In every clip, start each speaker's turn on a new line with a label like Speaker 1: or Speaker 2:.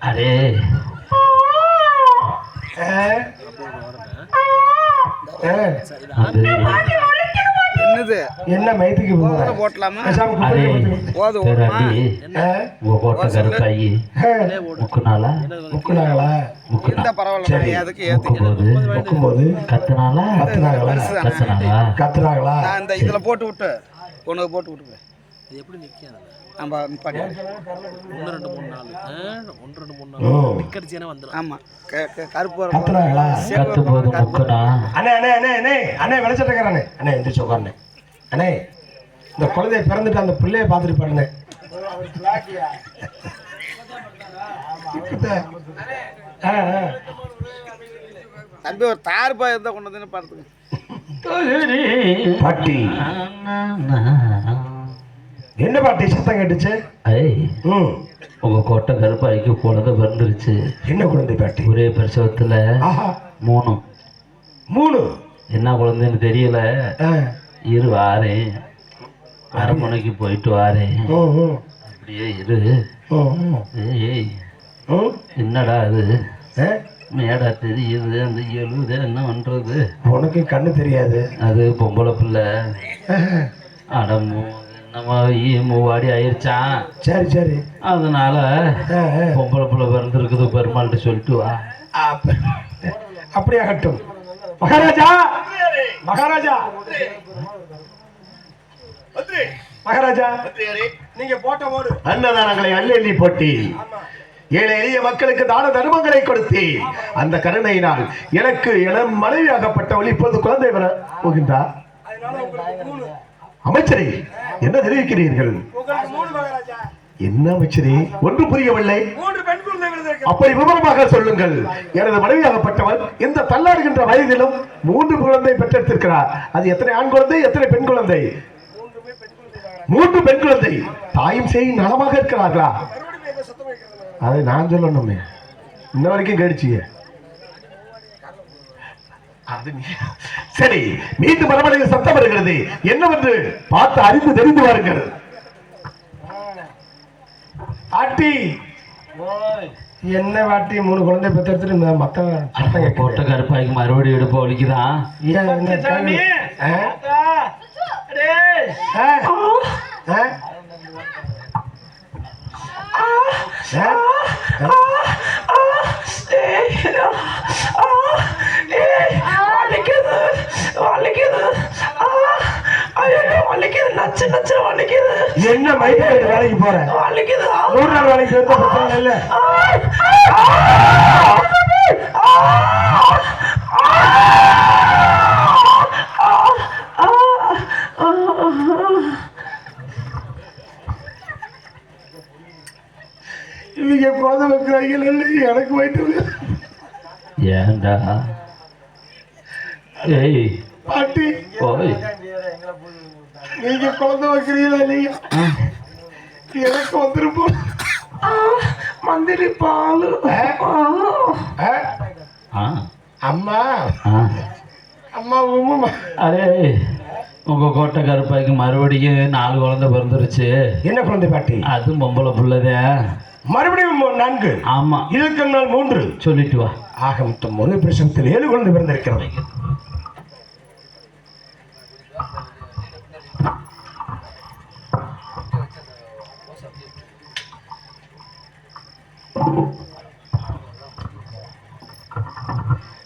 Speaker 1: Array
Speaker 2: என்னது?
Speaker 3: என்ன மயத்துக்கு போற
Speaker 2: போட்டலாமா?
Speaker 1: அரே
Speaker 2: ஓடுமா?
Speaker 1: முக்குனாலா
Speaker 3: முக்குனாங்களா
Speaker 1: முக்குனா.
Speaker 2: பரவாயில்ல அதுக்கு ஏத்துக்க
Speaker 1: முக்கும்போது
Speaker 3: முக்கும்போது
Speaker 1: கத்துனாலா
Speaker 3: கத்துனாங்களா
Speaker 1: கத்துனாங்களா
Speaker 3: கத்துனாங்களா
Speaker 2: நான் இந்த இதுல போட்டு விட்டு உனக்கு போட்டு விட்டு இது எப்படி நிற்காது நம்ம நிப்பாட்டி
Speaker 4: ஒன்று ரெண்டு மூணு நாலு. ஒன்று ரெண்டு மூணு
Speaker 3: ஓ,
Speaker 4: நாலு டிக்கடிச்சேனா வந்துடும்
Speaker 2: ஆமா. க- க- கருப்பு
Speaker 1: முக்குனா
Speaker 3: அண்ணே. அண்ணே அண்ணே அண்ணே அண்ணே. வெளிச்சட்டக்காரண்ணே அண்ணே எந்திரிச்சு உட்காருண்ணே. அண்ணே இந்த குழந்தைய பிறந்துட்டு அந்த பிள்ளைய பார்த்துட்டு பாருண்ணே.
Speaker 2: தம்பி ஒரு தார் பாய் இருந்தா கொண்டு வந்து பார்த்துக்க
Speaker 3: பாட்டி. என்ன பாட்டி சத்தம் கேட்டுச்சு? ம்.
Speaker 1: உங்க கோட்டை கருப்பாய்க்கு குழந்தை பிறந்துருச்சு
Speaker 3: என்ன குழந்தை பாட்டி?
Speaker 1: ஒரே பிரசவத்துல மூணு.
Speaker 3: மூணு?
Speaker 1: என்ன குழந்தைன்னு தெரியல. இரு வாரேன் அரண்மனைக்கு போயிட்டு வாரேன்
Speaker 3: ம், ம்.
Speaker 1: அப்படியே இரு. ஏய். என்னடா அது? மேடா தெரியுது அந்த எழுது என்ன பண்றது?
Speaker 3: உனக்கு கண்ணு தெரியாது.
Speaker 1: அது பொம்பளை பிள்ளை. அடமு. நம்ம மூவாடி ஆயிருச்சான்
Speaker 3: சரி சரி.
Speaker 1: அதனால. பொம்பளை பிள்ளை பிறந்திருக்குது பெருமாள்கிட்ட சொல்லிட்டு வா.
Speaker 3: அப்ப- அப்படியாகட்டும். மகாராஜா! மகாராஜா! மகாராஜா! நீங்க போட்ட ஓடு.
Speaker 5: அன்னதானங்களை அள்ளி போட்டி. ஏழை எளிய மக்களுக்கு தான தர்மங்களை கொடுத்து. அந்த கருணையினால் எனக்கு என மனைவியாகப்பட்டவள் இப்போது குழந்தை வர போகின்றார் அமைச்சரே என்ன தெரிவிக்கிறீர்கள்? என்ன அமைச்சரே ஒன்று புரியவில்லை. அப்படி விவரமாக சொல்லுங்கள். எனது மனைவியாகப்பட்டவர் இந்த தள்ளாடுகின்ற வயதிலும் மூன்று குழந்தை பெற்றெடுத்திருக்கிறார். அது எத்தனை ஆண் குழந்தை எத்தனை பெண் குழந்தை? மூன்று பெண் குழந்தை. தாயும் சேயும் நலமாக இருக்கிறார்களா? அதை நான் சொல்லணுமே. இன்ன வரைக்கும் கேடுச்சிய சரி மீண்டும் மரமடையில் சத்தம் வருகிறது. என்னவென்று பார்த்து அறிந்து தெரிந்து வாருங்கள்.
Speaker 3: ஆட்டி. என்ன வாட்டி? மூணு குழந்தை பெற்றெடுத்துட்டு இந்த மத்த சத்தம்
Speaker 1: கோட்டை
Speaker 3: கேட்குது.
Speaker 1: கருப்பாய்க்கு மறுபடியும் எடுப்ப வலிக்குதான்
Speaker 3: ஏன் ஆ? ஆ? என்ன மைக்கு வேலைக்கு போற நூறு நாள் வேலைக்கு சேர்த்த பிரச்சனை இல்ல இவங்க குழந்தை வைக்கிறாங்க எனக்கு போயிட்டு
Speaker 1: ஏன்டா ஏய்
Speaker 3: பாட்டி
Speaker 1: ஓய்
Speaker 3: நீங்க குழந்தை வைக்கிறீங்களா இல்லையா எனக்கு வந்துருப்போம். மந்திரி பால்.
Speaker 1: ஆ?
Speaker 3: அம்மா.
Speaker 1: ஆ.
Speaker 3: அம்மா உம்மா
Speaker 1: அரே உங்க கோட்டை கருப்பாய்க்கு மறுபடியும் நாலு குழந்தை பிறந்துருச்சு.
Speaker 3: என்ன குழந்தை பாட்டி?
Speaker 1: அதுவும் பொம்பளை பிள்ளைதான்
Speaker 3: மறுபடியும் நான்கு.
Speaker 1: ஆமா.
Speaker 3: இதற்கு நாள் மூன்று.
Speaker 1: சொல்லிட்டு வா.
Speaker 3: ஆக மொத்தம் ஒரே பிரசவத்தில் ஏழு குழந்தை பிறந்திருக்கிறது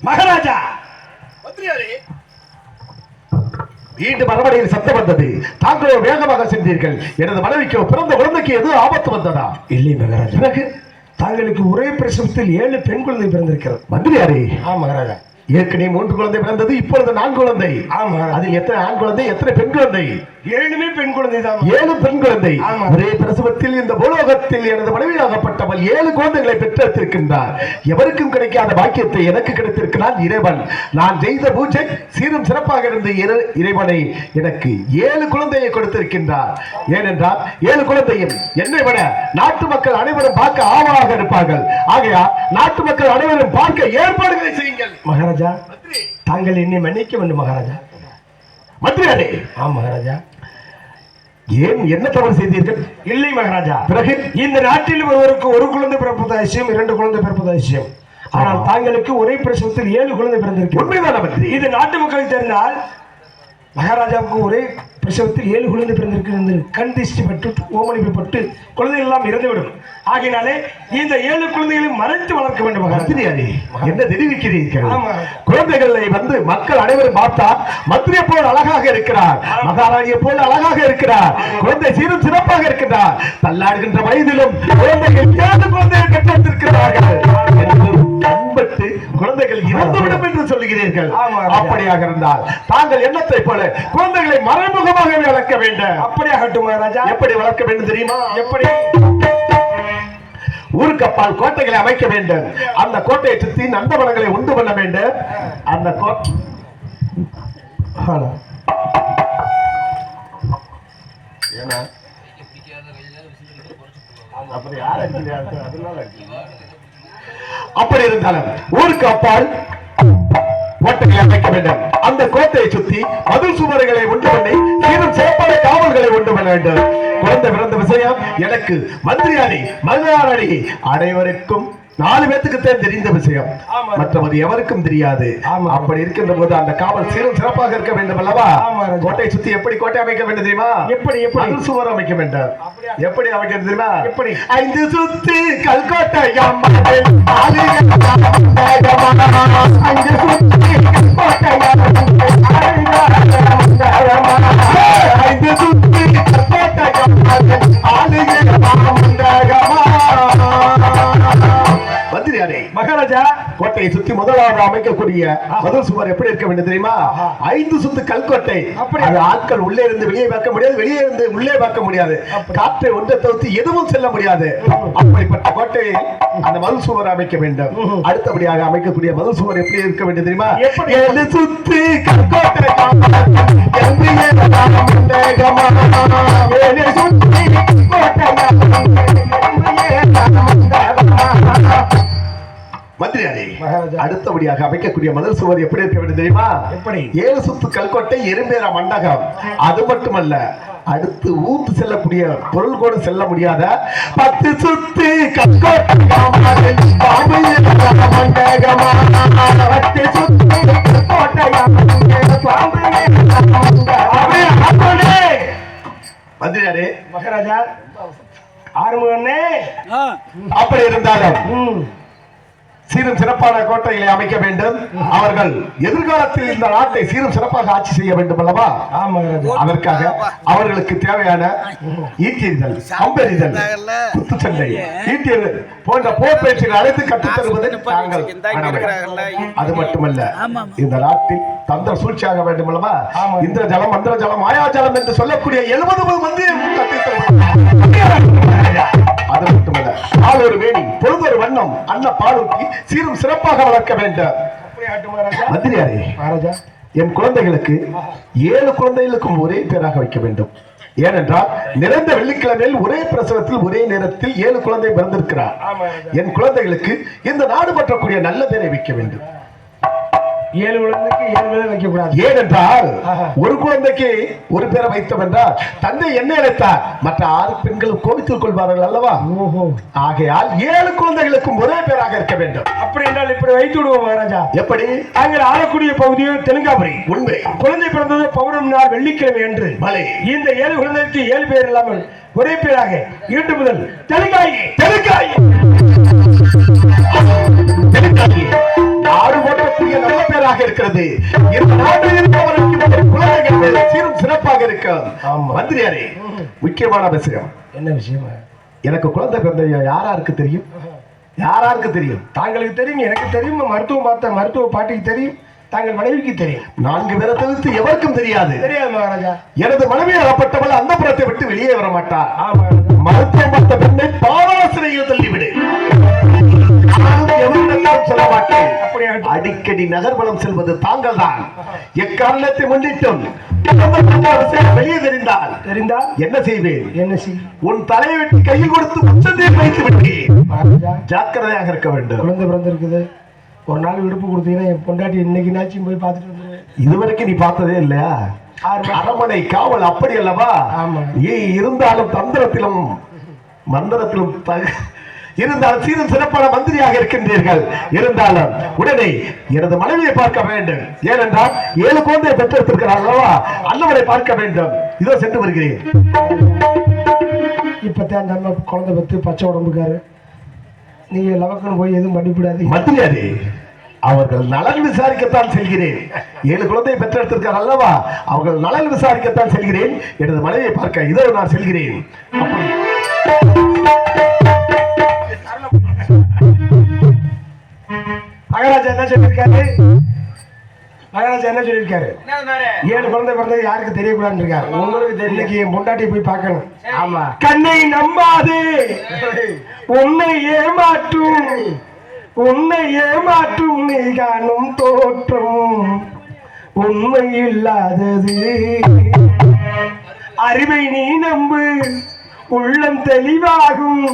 Speaker 3: மகாராஜா
Speaker 5: மீண்டும் மரமடையில் சத்தம் வந்தது வேகமாக சென்றீர்கள். எனது மனைவிக்கு பிறந்த குழந்தைக்கு எது ஆபத்து வந்ததா?
Speaker 3: இல்லை மகாராஜா.
Speaker 5: பிறகு?
Speaker 3: தாங்களுக்கு ஒரே பிரசவத்தில் ஏழு பெண் குழந்தை பிறந்திருக்கிறது.
Speaker 5: மந்திரியாரே.
Speaker 3: ஆ மகாராஜா.
Speaker 5: ஏற்கனவே மூன்று குழந்தை பிறந்தது இப்பொழுது நான்கு குழந்தை.
Speaker 3: ஆமா.
Speaker 5: அதில் எத்தனை ஆண் குழந்தை எத்தனை பெண் குழந்தை?
Speaker 3: ஏழுமே பெண் குழந்தை தான்.
Speaker 5: ஏழு பெண் குழந்தை. ஒரே பிரசவத்தில் இந்த பூலோகத்தில் எனது மனைவியாகப்பட்டவள் ஏழு குழந்தைகளை பெற்றெடுத்திருக்கின்றார் எவருக்கும் கிடைக்காத பாக்கியத்தை எனக்கு கிடைத்திருக்கிறான் இறைவன். நான் செய்த பூஜை சீரும் சிறப்பாக இருந்த இறை- இறைவனை எனக்கு ஏழு குழந்தையை கொடுத்திருக்கின்றார். ஏனென்றால் ஏழு குழந்தையும் என்னை விட நாட்டு மக்கள் அனைவரும் பார்க்க ஆவலாக இருப்பார்கள். ஆகையால் நாட்டு மக்கள் அனைவரும் பார்க்க ஏற்பாடுகளை செய்யுங்கள்.
Speaker 3: மகாராஜா தாங்கள் என்னை மன்னிக்க வேண்டும் மகாராஜா.
Speaker 5: மந்திரியாரே.
Speaker 3: ஆ மகாராஜா.
Speaker 5: ஏன் என்ன தவறு செய்தீர்கள்?
Speaker 3: இல்லை மகாராஜா.
Speaker 5: பிறகு
Speaker 3: இந்த நாட்டில் ஒருவருக்கு ஒரு குழந்தை பிறப்பது அவசியம் இரண்டு குழந்தை பிறப்பது அவசியம். ஆனால் தாங்களுக்கு ஒரே பிரசவத்தில் ஏழு குழந்தை பிறந்திருக்கு
Speaker 5: உண்மைதான்
Speaker 3: இது நாட்டு மக்களுக்கு தெரிந்தால் மகாராஜாவுக்கு ஒரே பிரசவத்தில் ஏழு குழந்தை பிறந்திருக்கு கண் திருஷ்டி பட்டு ஓமளிப்பட்டு குழந்தைகள் எல்லாம் இறந்துவிடும். ஆகையினாலே இந்த ஏழு குழந்தைகளையும் மறைத்து வளர்க்க வேண்டும்
Speaker 5: என்ன தெரிவிக்கிறீர்கள். குழந்தைகளை வந்து மக்கள் அனைவரும் பார்த்தா மந்திரியை போல் அழகாக இருக்கிறார் மகாராணியை போல் அழகாக இருக்கிறார் குழந்தை சீரும் சிறப்பாக இருக்கிறார் தள்ளாடுகின்ற வயதிலும் குழந்தைகள் ஏழு குழந்தைகள் பெற்றிருக்கிறார்கள் என்று கண்பட்டு குழந்தைகள் இறந்துவிடும் என்று சொல்லுகிறீர்கள்.
Speaker 3: ராஜா.
Speaker 5: அப்படியாக இருந்தால் தாங்கள் எண்ணத்தை போல குழந்தைகளை மறைமுகமாக வளர்க்க வேண்டும்.
Speaker 3: அப்படியாகட்டும் மகாராஜா.
Speaker 5: எப்படி வளர்க்க வேண்டும் தெரியுமா?
Speaker 3: எப்படி?
Speaker 5: ஊருக்கு அப்பால் கோட்டைகளை அமைக்க வேண்டும். அந்த கோட்டையை சுத்தி நந்தவனங்களை உண்டு பண்ண வேண்டும். அந்த கோட்டை அப்படி இருந்தாலும் ஊருக்கு அப்பால் அமைக்க வேண்டும். அந்த கோட்டையை சுத்தி மதில் சுவர்களை உண்டு பண்ணி சீரும் சிறப்பான காவல்களை உண்டு பண்ண வேண்டும். குழந்தை பிறந்த விஷயம் எனக்கு மந்திரியாரி மருதாரணி அனைவருக்கும் நாலு பேத்துக்கு தான் தெரிந்த விஷயம். மற்றவர் எவருக்கும் தெரியாது. அப்படி இருக்கின்ற போது அந்த காவல் சீரும் சிறப்பாக இருக்க வேண்டும் அல்லவா. கோட்டையை சுத்தி எப்படி கோட்டை அமைக்க வேண்டும் தெரியுமா
Speaker 3: எப்படி, எப்படி?
Speaker 5: சுவர் அமைக்க வேண்டும்? எப்படி அமைக்கிறது தெரியுமா
Speaker 3: எப்படி?
Speaker 5: ஐந்து சுத்தி கல்கோட்டை கோட்டையை சுத்தி முதலாவது அமைக்கக்கூடிய முதல் சுவர் எப்படி இருக்க வேண்டும் தெரியுமா? ஐந்து சுத்து கல்கோட்டை. அது ஆட்கள் உள்ளே இருந்து வெளியே பார்க்க முடியாது வெளியே இருந்து உள்ளே பார்க்க முடியாது. காற்றை ஒன்றை தவிர்த்து எதுவும் செல்ல முடியாது. அப்படிப்பட்ட கோட்டையை அந்த மது சுவர் அமைக்க வேண்டும். அடுத்தபடியாக அமைக்கக்கூடிய மது சுவர் எப்படி இருக்க வேண்டும் தெரியுமா?
Speaker 3: எப்படி?
Speaker 5: சுத்தி கல்கோட்டை சுத்தி கோட்டை மந்திரியாரே
Speaker 3: மகாராஜா.
Speaker 5: அடுத்தபடியாக அமைக்கக்கூடிய மதில் சுவர் எப்படி இருக்க வேண்டும் தெரியுமா
Speaker 3: எப்படி?
Speaker 5: ஏழு சுத்து கல்கோட்டை எறும்பேரா மண்டகம் அது மட்டுமல்ல அடுத்து ஊத்து செல்லக்கூடிய பொருள் கூட செல்ல முடியாத பத்து சுத்து. பத்து சுத்து. மந்திரியாரே
Speaker 3: மகாராஜா ஆறுமுகனே
Speaker 5: அப்படி இருந்தாலும் சீரும் சிறப்பான கோட்டைகளை அமைக்க வேண்டும். அவர்கள் எதிர்காலத்தில் இந்த நாட்டை சீரும் சிறப்பாக ஆட்சி செய்ய வேண்டும் அல்லவா? அதற்காக அவர்களுக்கு தேவையான ஈட்டியறிதல் அம்பெறிதல் குத்துச்சண்டை ஈட்டியறிதல் போன்ற போர் பயிற்சிகள் அழைத்து கற்றுத் தருவது தாங்கள் கடமை. அது மட்டுமல்ல இந்த நாட்டில் தந்திர சூழ்ச்சியாக வேண்டும் அல்லவா?
Speaker 3: ஆமா.
Speaker 5: இந்திர ஜலம் மந்திர ஜலம் மாயாஜலம் என்று சொல்லக்கூடிய எழுபது மந்திரம் கற்றுத் தருவது. அது மட்டுமல்ல ஆளொரு வேணி பொழுதொரு வண்ணம் அன்ன பாலூட்டி சீரும் சிறப்பாக வளர்க்க வேண்டும். மந்திரியாரே
Speaker 3: மகாராஜா
Speaker 5: என் குழந்தைகளுக்கு ஏழு குழந்தைகளுக்கும் ஒரே பேராக வைக்க வேண்டும். ஏனென்றால் நிறைந்த வெள்ளிக்கிழமையில் ஒரே பிரசவத்தில் ஒரே நேரத்தில் ஏழு குழந்தை பிறந்திருக்கிறார். என் குழந்தைகளுக்கு இந்த நாடு பற்றக்கூடிய நல்ல பேரை வைக்க வேண்டும்.
Speaker 3: ஏழு குழந்தைக்கு ஏழு பேரை வைக்க கூடாது
Speaker 5: ஏனென்றால். ஒரு குழந்தைக்கு ஒரு பேரை வைத்தோம் என்றால் தந்தை என்ன அழைத்தார் மற்ற ஆறு பெண்களும் கோபித்துக் கொள்வார்கள் அல்லவா? ஆகையால் ஏழு குழந்தைகளுக்கும் ஒரே பேராக இருக்க வேண்டும்.
Speaker 3: அப்படி என்றால் இப்படி வைத்து விடுவோம் மகாராஜா.
Speaker 5: எப்படி?
Speaker 3: நாங்கள் ஆளக்கூடிய பகுதியோ தெலுங்காபுரி.
Speaker 5: உண்மை.
Speaker 3: குழந்தை பிறந்தது பௌர்ணமி நாள் வெள்ளிக்கிழமை என்று
Speaker 5: மலை.
Speaker 3: இந்த ஏழு குழந்தைக்கு ஏழு பேர் இல்லாமல் ஒரே பேராக ஈட்டு முதல் தெலுங்காயி.
Speaker 5: தெலுங்காயி. தெலுங்காயி. நாடு ஓட்டக்கூடிய நல்ல பேராக இருக்கிறது. இந்த நாட்டில் இருப்பவருக்கு இந்த குழந்தைகள் மேல் சீரும் சிறப்பாக இருக்கும்
Speaker 3: ஆமா.
Speaker 5: மந்திரியாரே முக்கியமான விஷயம்.
Speaker 3: என்ன விஷயமா?
Speaker 5: எனக்கு குழந்தை பிறந்த யாராருக்கு தெரியும்? யாராருக்கு தெரியும்?
Speaker 3: தாங்களுக்கு தெரியும் எனக்கு தெரியும் மருத்துவம் பார்த்த மருத்துவ பாட்டிக்கு தெரியும் தாங்கள் மனைவிக்கு தெரியும்.
Speaker 5: நான்கு பேரை தவிர்த்து எவருக்கும் தெரியாது.
Speaker 3: தெரியாது மகாராஜா.
Speaker 5: எனது மனைவி அகப்பட்டவள் அந்த புறத்தை விட்டு வெளியே வர மாட்டார் மருத்துவம் பார்த்த பெண்ணை பாதாள சிறையில் தள்ளிவிடு. சொல்ல மாட்டேன். அடிக்கடி நகர்வலம் செல்வது தாங்கள் தான் எக்காரணத்தை முன்னிட்டும் வெளியே தெரிந்தால்
Speaker 3: தெரிந்தால்
Speaker 5: என்ன செய்வேன்?
Speaker 3: என்ன செய்?
Speaker 5: உன் தலையை வெட்டி கையில் கொடுத்து உச்சத்தை வைத்து விட்டேன். ஜாக்கிரதையாக இருக்க வேண்டும்.
Speaker 3: குழந்தை பிறந்திருக்குது. ஒரு நாள் விடுப்பு கொடுத்தீங்கன்னா என் பொண்டாட்டி இன்னைக்கு நாச்சும் போய் பார்த்துட்டு வந்துடுவேன்
Speaker 5: இதுவரைக்கும் நீ பார்த்ததே இல்லையா? அரமனை காவல் அப்படி அல்லவா. ஏ இருந்தாலும் தந்திரத்திலும் மந்திரத்திலும் இருந்தாலும் சீரும் சிறப்பான மந்திரியாக இருக்கின்றீர்கள். இருந்தாலும் உடனே எனது மனைவியை பார்க்க வேண்டும். ஏனென்றால் ஏழு குழந்தையை பெற்றெடுத்திருக்கிறார் அல்லவா? அல்லவரை பார்க்க வேண்டும். இதோ சென்று வருகிறேன்.
Speaker 3: இப்பதான் நம்ம குழந்தை பத்து பச்சை உடம்புக்காரு. நீங்க லவக்கன்னு போய் எதுவும் பண்ணிவிடாதீங்க
Speaker 5: மந்திரியாரே அவர்கள் நலன் விசாரிக்கத்தான் செல்கிறேன். ஏழு குழந்தையை பெற்றெடுத்திருக்கார் அல்லவா? அவர்கள் நலன் விசாரிக்கத்தான் செல்கிறேன். எனது மனைவியை பார்க்க இதோ நான் செல்கிறேன்.
Speaker 3: மகாராஜா என்ன சொல்லியிருக்காரு? மகாராஜா என்ன சொல்லியிருக்காரு? ஏழு குழந்தை பிறந்தது யாருக்கு தெரியக்கூடாதுன்னு இருக்காரு உங்களுக்கு தெரியல என் பொண்டாட்டி போய் பார்க்கணும். ஆமா. கண்ணை நம்பாது. உன்னை ஏமாற்றும். உன்னை ஏமாற்றும். நீ காணும் தோற்றம் உண்மை இல்லாதது அறிவை நீ நம்பு. உள்ளம் தெளிவாகும்.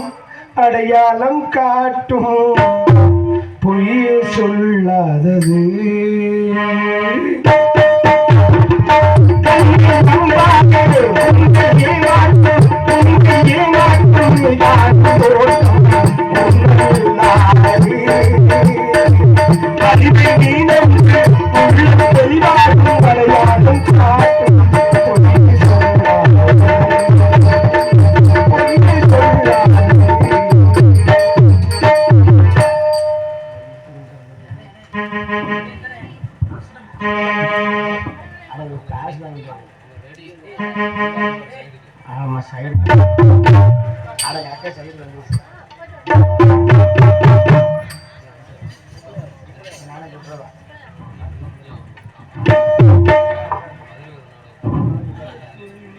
Speaker 3: அடையாளம் காட்டும். பொய்யே சொல்லாதது.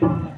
Speaker 3: Thank you.